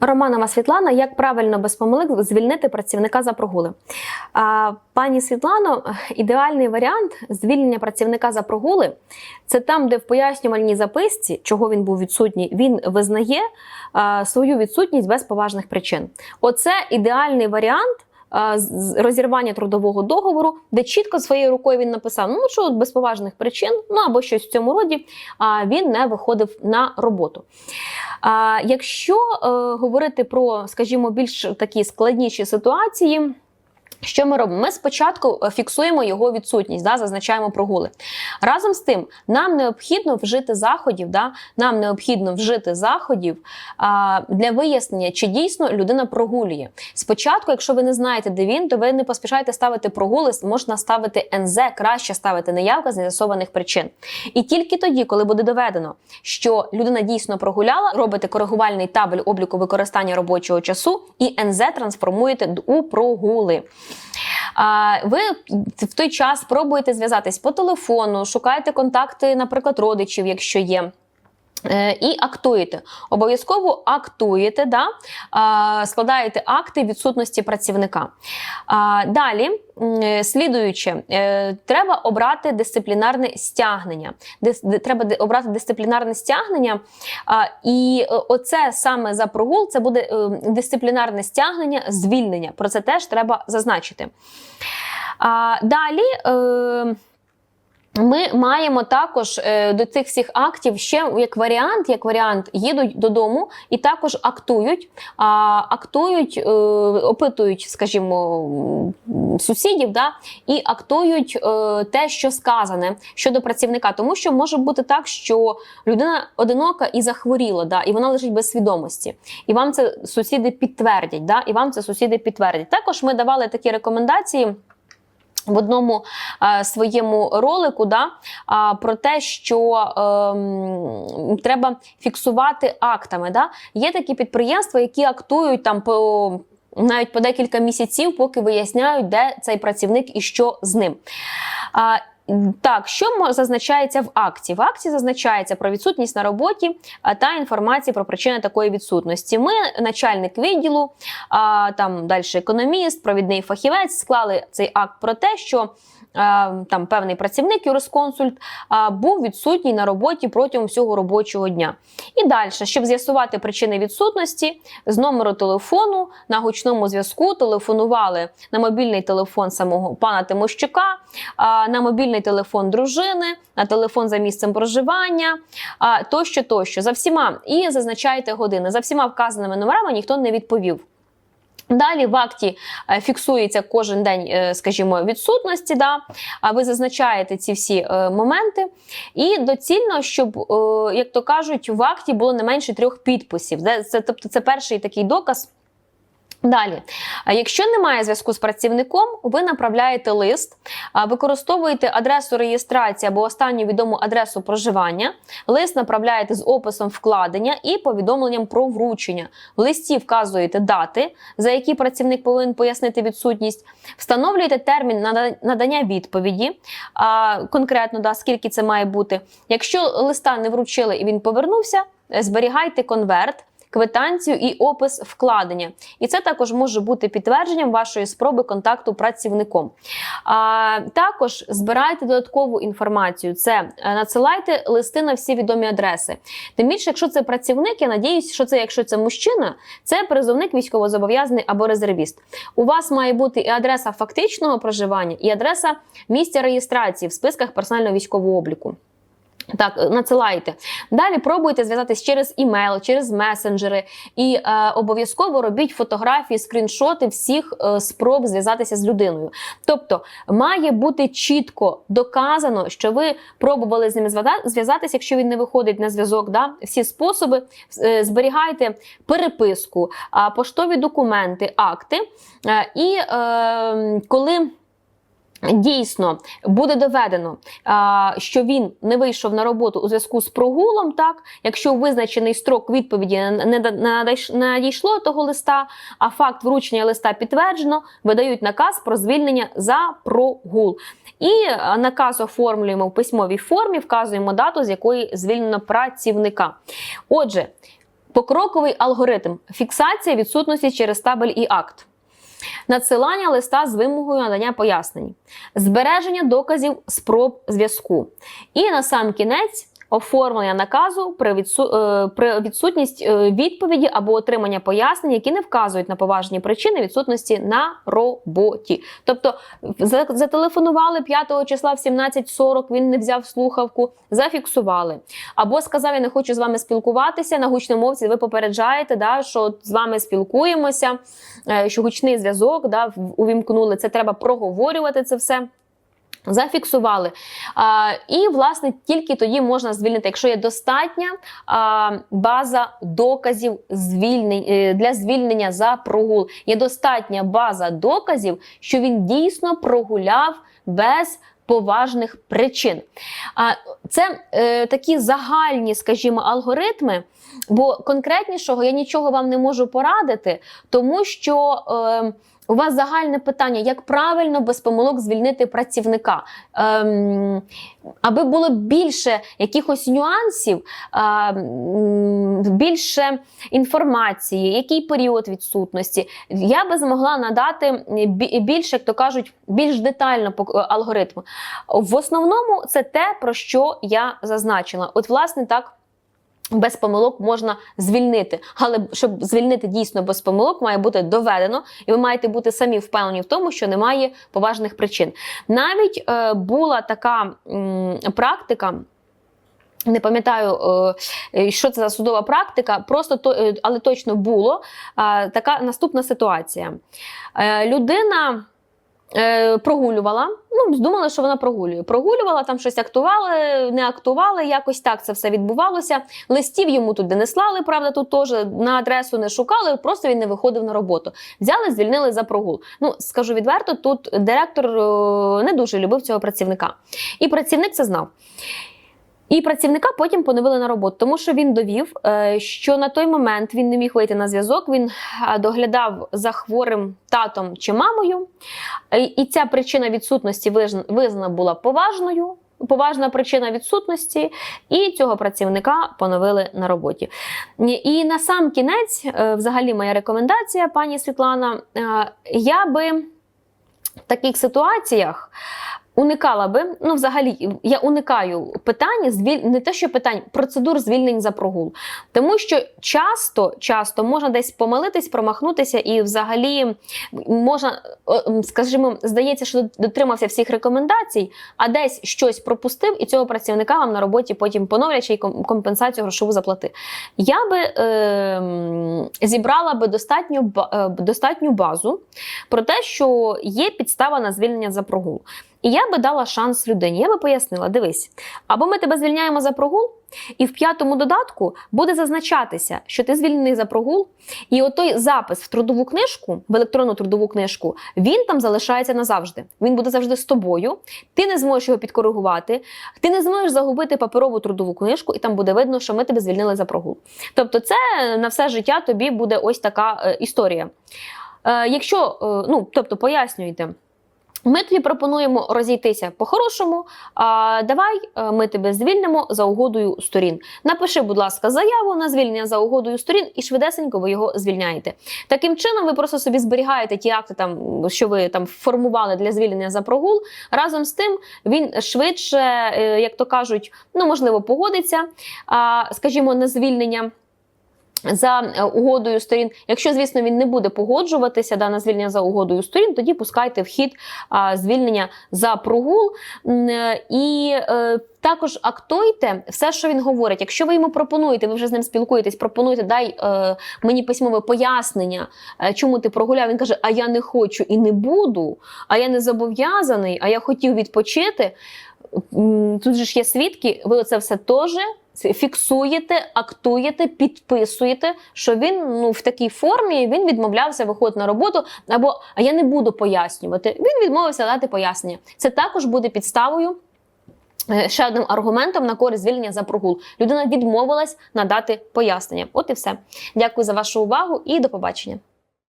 Романова Світлана, як правильно без помилок звільнити працівника за прогули. А, Пані Світлано, ідеальний варіант звільнення працівника за прогули це там, де в пояснювальній записці, чого він був відсутній, він визнає а, свою відсутність без поважних причин. Оце ідеальний варіант. Розірвання трудового договору, де чітко своєю рукою він написав: ну що без поважних причин, ну або щось в цьому роді, він не виходив на роботу. Якщо е, говорити про, скажімо, більш такі складніші ситуації. Що ми робимо? Ми спочатку е, фіксуємо його відсутність, да, зазначаємо прогули. Разом з тим, нам необхідно вжити заходів, да, нам необхідно вжити заходів а, для вияснення, чи дійсно людина прогулює. Спочатку, якщо ви не знаєте, де він, то ви не поспішайте ставити прогули, можна ставити НЗ, краще ставити неявка з нез'ясованих причин. І тільки тоді, коли буде доведено, що людина дійсно прогуляла, робите коригувальний табель обліку використання робочого часу і НЗ трансформуєте у прогули. Ви в той час пробуєте зв'язатись по телефону, шукаєте контакти, наприклад, родичів, якщо є. Е, І актуєте. Обов'язково актуєте, да? складаєте акти відсутності працівника. Далі, е, слідуюче, е, треба обрати дисциплінарне стягнення. Треба обрати дисциплінарне стягнення. І оце саме за прогул це буде дисциплінарне стягнення, звільнення. Про це теж треба зазначити. Далі. Ми маємо також е, до цих всіх актів ще як варіант, як варіант, їдуть додому і також актують, а, актують, е, опитують, скажімо, сусідів, да, і актують е, те, що сказане щодо працівника. Тому що може бути так, що людина одинока і захворіла, да, і вона лежить без свідомості. І вам це сусіди підтвердять. Да, і вам це сусіди підтвердять. Також ми давали такі рекомендації. В одному е, своєму ролику да, е, про те, що е, треба фіксувати актами. Да. Є такі підприємства, які актують там по навіть по декілька місяців, поки виясняють, де цей працівник і що з ним. А, так, що зазначається в акті? В акті зазначається про відсутність на роботі та інформації про причини такої відсутності. Ми, начальник відділу, там далі економіст, провідний фахівець, склали цей акт про те, що там певний працівник, юрисконсульт, був відсутній на роботі протягом всього робочого дня. І далі, щоб з'ясувати причини відсутності, з номеру телефону на гучному зв'язку телефонували на мобільний телефон самого пана Тимощука, на мобільний телефон дружини, на телефон за місцем проживання, тощо, тощо. За всіма і зазначаєте години. За всіма вказаними номерами ніхто не відповів. Далі в акті е, фіксується кожен день, е, скажімо, відсутності. Да? А ви зазначаєте ці всі е, моменти. І доцільно, щоб, як то кажуть, в акті було не менше трьох підписів. Це, тобто, це перший такий доказ. Далі, якщо немає зв'язку з працівником, ви направляєте лист, використовуєте адресу реєстрації або останню відому адресу проживання. Лист направляєте з описом вкладення і повідомленням про вручення. В листі вказуєте дати, за які працівник повинен пояснити відсутність. Встановлюєте термін нада- надання відповіді, конкретно да, скільки це має бути. Якщо листа не вручили і він повернувся, е, зберігайте конверт квитанцію і опис вкладення. І це також може бути підтвердженням вашої спроби контакту працівником. А, також збирайте додаткову інформацію. Це е, надсилайте листи на всі відомі адреси. Тим більше, якщо це працівник, я надіюсь, що це, якщо це мужчина, це призовник військовозобов'язаний або резервіст. У вас має бути і адреса фактичного проживання, і адреса місця реєстрації в списках персонального військового обліку. Так, надсилайте. Далі пробуйте зв'язатись через імейл, через месенджери і е, обов'язково робіть фотографії, скріншоти всіх е, спроб зв'язатися з людиною. Тобто має бути чітко доказано, що ви пробували з ним зв'язатися, якщо він не виходить на зв'язок. Да? Всі способи е, зберігайте переписку, а, поштові документи, акти. Е, і е, коли. Дійсно буде доведено, що він не вийшов на роботу у зв'язку з прогулом. Так, якщо визначений строк відповіді не надійшло того листа, а факт вручення листа підтверджено, видають наказ про звільнення за прогул. І наказ оформлюємо в письмовій формі, вказуємо дату, з якої звільнено працівника. Отже. покроковий алгоритм фіксація відсутності через табель і акт. Надсилання листа з вимогою надання пояснень, збереження доказів спроб зв'язку. І на сам кінець оформлення наказу при, відсу... е, при відсутність е, відповіді або отримання пояснень, які не вказують на поважні причини відсутності на роботі. Тобто зателефонували 5 числа в 17.40, він не взяв слухавку, зафіксували. Або сказав, я не хочу з вами спілкуватися на гучномовці. Ви попереджаєте, да, що з вами спілкуємося, е, що гучний зв'язок да, увімкнули. Це треба проговорювати це все. Зафіксували. А, і, власне, тільки тоді можна звільнити, якщо є достатня а, база доказів звільнень, е, для звільнення за прогул. Є достатня база доказів, що він дійсно прогуляв без поважних причин. А, це е, такі загальні, скажімо, алгоритми. Бо конкретнішого я нічого вам не можу порадити, тому що е, у вас загальне питання, як правильно без помилок звільнити працівника. Ем, аби було більше якихось нюансів, ем, більше інформації, який період відсутності, я би змогла надати більше, як то кажуть, більш детально по е, алгоритму. В основному це те, про що я зазначила. От, власне, так. Без помилок можна звільнити, але щоб звільнити дійсно без помилок, має бути доведено, і ви маєте бути самі впевнені в тому, що немає поважних причин. Навіть е, була така м, практика. Не пам'ятаю, е, що це за судова практика, просто то, е, але точно було така наступна ситуація. Е, Людина е, прогулювала, ну, здумала, що вона прогулює. Прогулювала, там щось актували, не актували, якось так це все відбувалося. Листів йому туди не слали, правда, тут теж на адресу не шукали, просто він не виходив на роботу. Взяли, звільнили за прогул. Ну, скажу відверто, тут директор е, не дуже любив цього працівника. І працівник це знав. І працівника потім поновили на роботу, тому що він довів, е, що на той момент він не міг вийти на зв'язок. Він е, доглядав за хворим татом чи мамою, і ця причина відсутності визнана була поважною. Поважна причина відсутності, і цього працівника поновили на роботі. І на сам кінець, е, взагалі, моя рекомендація, пані Світлана, я би в таких ситуаціях уникала би, ну, взагалі, я уникаю питань, звіль... не те, що питань, процедур звільнень за прогул. Тому що часто, часто можна десь помилитись, промахнутися, і взагалі можна, скажімо, здається, що дотримався всіх рекомендацій, а десь щось пропустив, і цього працівника вам на роботі потім поновлять ще компенсацію грошову заплати. Я би е, зібрала би достатню, е, достатню базу про те, що є підстава на звільнення за прогул. І я би дала шанс людині. Я би пояснила: дивись, або ми тебе звільняємо за прогул, і в п'ятому додатку буде зазначатися, що ти звільнений за прогул, і отой запис в трудову книжку, в електронну трудову книжку, він там залишається назавжди. Він буде завжди з тобою. Ти не зможеш його підкоригувати, ти не зможеш загубити паперову трудову книжку, і там буде видно, що ми тебе звільнили за прогул. Тобто, це на все життя тобі буде ось така е, історія. Е, якщо, е, ну тобто, пояснюйте. Ми тобі пропонуємо розійтися по-хорошому. Давай е, ми тебе звільнимо за угодою сторін. Напиши, будь ласка, заяву на звільнення за угодою сторін, і швидесенько ви його звільняєте. Таким чином, ви просто собі зберігаєте ті акти, там що ви там формували для звільнення за прогул. Разом з тим він швидше, е, як то кажуть, ну можливо, погодиться, скажімо, на звільнення. За е, угодою сторін, якщо, звісно, він не буде погоджуватися да, на звільнення за угодою сторін, тоді пускайте в хід звільнення за прогул. Е, І е, також актуйте все, що він говорить. Якщо ви йому пропонуєте, ви вже з ним спілкуєтесь, пропонуєте, дай мені письмове пояснення, чому ти прогуляв. Він каже: А я не хочу і не буду, а я не зобов'язаний, а я хотів відпочити. Тут же ж є свідки, ви оце все теж фіксуєте, актуєте, підписуєте, що він ну в такій формі він відмовлявся виходити на роботу, або а я не буду пояснювати. Він відмовився дати пояснення. Це також буде підставою. е, Ще одним аргументом на користь звільнення за прогул. Людина відмовилась надати пояснення. От і все. Дякую за вашу увагу і до побачення.